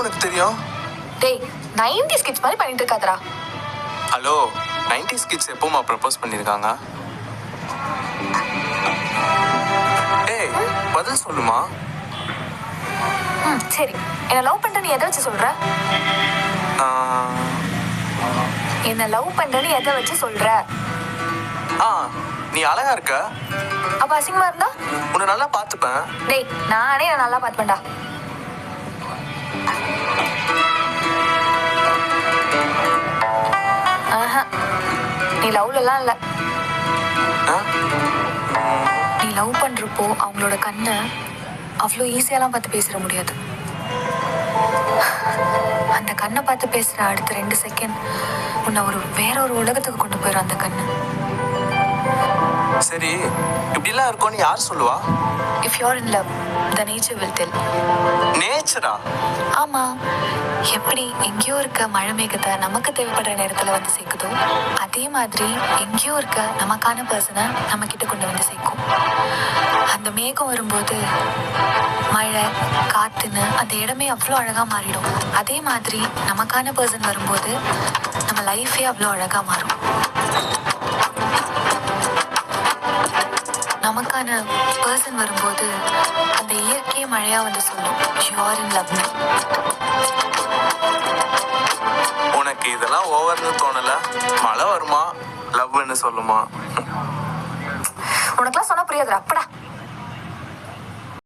உனக்கு தெரியும்? டேய் நைன்டி ஸ்கிட்ஸ் மாதிரி பண்ணிட்டு இருக்காதடா ஹலோ நைன்டி கிட்ஸ் எப்போமா ப்ரப்போஸ் பண்ணியிருக்காங்க ஏய் பதில் சொல்லுமா? ம் சரி. என்ன லவ் பண்ற நீ எதை வச்சு சொல்ற? என்ன லவ் பண்ற நீ எதை வச்சு சொல்ற? ஆ நீ அழகா இருக்க. அப்ப அசிங்கமா இருந்தா? உன்னை நல்லா பார்த்துப்பேன். டேய் நானே நல்லா பார்த்துப்பேன்டா. நீ லவ்லலாம் இல்ல? நீ லவ் பண்றப்போ அவங்களோட கண்ணை அவ்வளோ ஈஸியாலாம் பார்த்து பேசிட முடியாது. அந்த கண்ணை பார்த்து பேசுற அடுத்த ரெண்டு செகண்ட் உன்னை ஒரு வேற ஒரு உலகத்துக்கு கொண்டு போயிடும் அந்த கண்ணு. சரி. இப்படிலாம் இருக்கும்னு யார் சொல்லுவா? If you're in love the nature will tell நேச்சரா ஆமா. எப்படி எங்கேயோ இருக்க மழை மேகத்தை நமக்கு தேவைப்படுற நேரத்துல வந்து சேர்க்குதோ அதே மாதிரி எங்கேயோ இருக்க நமக்கான பர்சனை நம்ம கிட்ட கொண்டு வந்து சேர்க்கும். அந்த மேகம் வரும்போது மழை காத்துன்னு அந்த இடமே அவ்வளோ அழகா மாறிடும். அதே மாதிரி நமக்கான பர்சன் வரும்போது நம்ம லைஃபே அவ்வளோ அழகா மாறும். நமக்கான பர்சன் வரும்போது அந்த இயற்கையே மழையா வந்து சொல்லும். யூ ஆர் இன் லவ் உனக்கு இதெல்லாம் ஓவர்னு தோணல? மழை வருமா? லவ்னு சொல்லுமா? உனக்கெல்லாம் சொன்னா புரியாதுடா. அப்படா